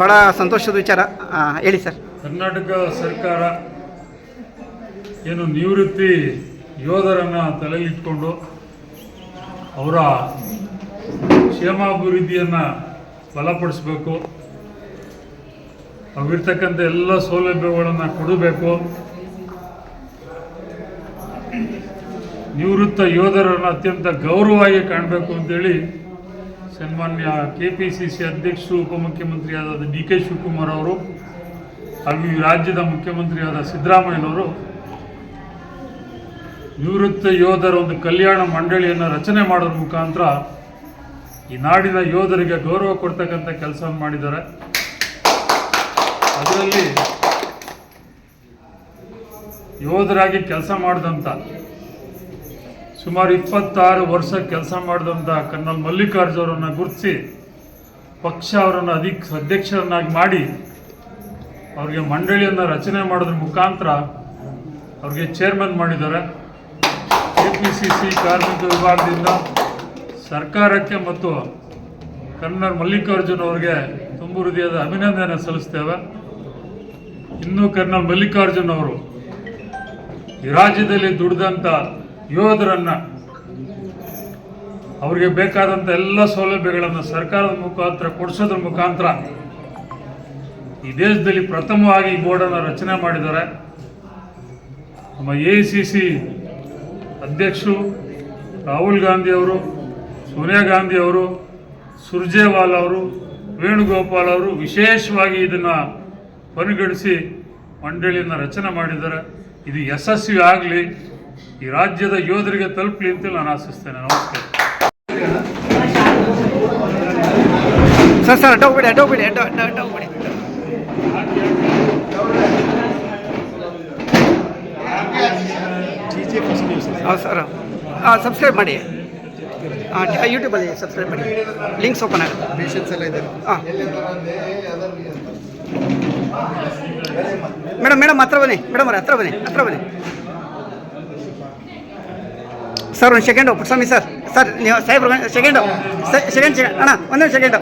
ಭಾಳ ಸಂತೋಷದ ವಿಚಾರ ಹೇಳಿ ಸರ್. ಕರ್ನಾಟಕ ಸರ್ಕಾರ ಏನು ನಿವೃತ್ತಿ ಯೋಧರನ್ನು ತಲೆಗಿಟ್ಕೊಂಡು ಅವರ ಕ್ಷೇಮಾಭಿವೃದ್ಧಿಯನ್ನು ಬಲಪಡಿಸಬೇಕು, ಅವಿರ್ತಕ್ಕಂಥ ಎಲ್ಲ ಸೌಲಭ್ಯಗಳನ್ನು ಕೊಡಬೇಕು, ನಿವೃತ್ತ ಯೋಧರನ್ನು ಅತ್ಯಂತ ಗೌರವವಾಗಿ ಕಾಣಬೇಕು ಅಂತೇಳಿ ಸನ್ಮಾನ್ಯ ಕೆ ಪಿ ಸಿ ಸಿ ಅಧ್ಯಕ್ಷರು, ಉಪಮುಖ್ಯಮಂತ್ರಿಯಾದ ಡಿ ಕೆ ಶಿವಕುಮಾರ್ ಅವರು ಹಾಗೂ ಈ ರಾಜ್ಯದ ಮುಖ್ಯಮಂತ್ರಿಯಾದ ಸಿದ್ದರಾಮಯ್ಯನವರು ನಿವೃತ್ತ ಯೋಧರ ಒಂದು ಕಲ್ಯಾಣ ಮಂಡಳಿಯನ್ನು ರಚನೆ ಮಾಡೋದ್ರ ಮುಖಾಂತರ ಈ ನಾಡಿನ ಯೋಧರಿಗೆ ಗೌರವ ಕೊಡ್ತಕ್ಕಂಥ ಕೆಲಸ ಮಾಡಿದ್ದಾರೆ. ಅದರಲ್ಲಿ ಯೋಧರಾಗಿ ಕೆಲಸ ಮಾಡಿದಂಥ ಸುಮಾರು ಇಪ್ಪತ್ತಾರು ವರ್ಷ ಕೆಲಸ ಮಾಡಿದಂಥ ಕರ್ನಲ್ ಮಲ್ಲಿಕಾರ್ಜು ಅವರನ್ನು ಗುರುತಿಸಿ ಪಕ್ಷ ಅವರನ್ನು ಅಧಿಕ, ಅಧ್ಯಕ್ಷರನ್ನಾಗಿ ಮಾಡಿ ಅವ್ರಿಗೆ ಮಂಡಳಿಯನ್ನು ರಚನೆ ಮಾಡೋದ್ರ ಮುಖಾಂತರ ಅವ್ರಿಗೆ ಚೇರ್ಮನ್ ಮಾಡಿದ್ದಾರೆ. ಕೆ ಪಿ ಸಿ ಸಿ ಕಾರ್ಮಿಕ ವಿಭಾಗದಿಂದ ಸರ್ಕಾರಕ್ಕೆ ಮತ್ತು ಕರ್ನಲ್ ಮಲ್ಲಿಕಾರ್ಜುನ್ ಅವರಿಗೆ ತುಂಬು ಹೃದಯದ ಅಭಿನಂದನೆ ಸಲ್ಲಿಸ್ತೇವೆ. ಇನ್ನು ಕರ್ನಲ್ ಮಲ್ಲಿಕಾರ್ಜುನ್ ಅವರು ಈ ರಾಜ್ಯದಲ್ಲಿ ದುಡಿದಂಥ ಯೋಧರನ್ನ ಅವರಿಗೆ ಬೇಕಾದಂಥ ಎಲ್ಲ ಸೌಲಭ್ಯಗಳನ್ನು ಸರ್ಕಾರದ ಮುಖಾಂತರ ಕೊಡಿಸೋದ್ರ ಮುಖಾಂತರ ಈ ದೇಶದಲ್ಲಿ ಪ್ರಥಮವಾಗಿ ಈ ಬೋರ್ಡನ್ನು ರಚನೆ ಮಾಡಿದ್ದಾರೆ. ನಮ್ಮ ಎ ಸಿ ಅಧ್ಯಕ್ಷರು ರಾಹುಲ್ ಗಾಂಧಿ ಅವರು, ಸೋನಿಯಾ ಗಾಂಧಿ ಅವರು, ಸುರ್ಜೇವಾಲ್ ಅವರು, ವೇಣುಗೋಪಾಲ್ ಅವರು ವಿಶೇಷವಾಗಿ ಇದನ್ನು ಪರಿಗಣಿಸಿ ಮಂಡಳಿಯನ್ನು ರಚನೆ ಮಾಡಿದ್ದಾರೆ. ಇದು ಯಶಸ್ವಿ ಆಗಲಿ. ಈ ರಾಜ್ಯದ ಯೋಧರಿಗೆ ತಲುಪಲಿ ಅಂತ ನಾನು ಆಶಿಸ್ತೇನೆ. ನಮಸ್ಕಾರ. ಸರ್ ಸರ್, ಅಡ್ಡ ಹೋಗ್ಬೇಡಿ, ಅಡ್ಡ ಅಡ್ಡ ಅಡ್ಡ ಅಡ್ಡ ಹೋಗ್ಬೇಡಿ. ಹೌದು ಸರ್. ಹಾಂ ಸಬ್ಸ್ಕ್ರೈಬ್ ಮಾಡಿ. ಹಾಂ ಯೂಟ್ಯೂಬಲ್ಲಿ ಸಬ್ಸ್ಕ್ರೈಬ್ ಮಾಡಿ. ಲಿಂಕ್ಸ್ ಓಪನ್ ಆಗುತ್ತೆ. ಪೇಷನ್ಸ್ ಎಲ್ಲ ಇದೆ ಹಾಂ. ಮೇಡಮ್ ಮೇಡಮ್, ಹತ್ರ ಬನ್ನಿ. ಮೇಡಮ್ ಅವ್ರೆ, ಹತ್ರ ಬನ್ನಿ ಹತ್ರ ಬನ್ನಿ. ಸರ್ ಒಂದು ಸೆಕೆಂಡು ಪುಟ್ಸ್ವಾಮಿ ಸರ್. ಸರ್ ನೀವು ಸಾಹೇಬ್ರು ಸೆಕೆಂಡು ಸೆಕೆಂಡ್ ಸೆಕೆಂಡ್ ಅಣ್ಣ ಒಂದೊಂದು ಸೆಕೆಂಡು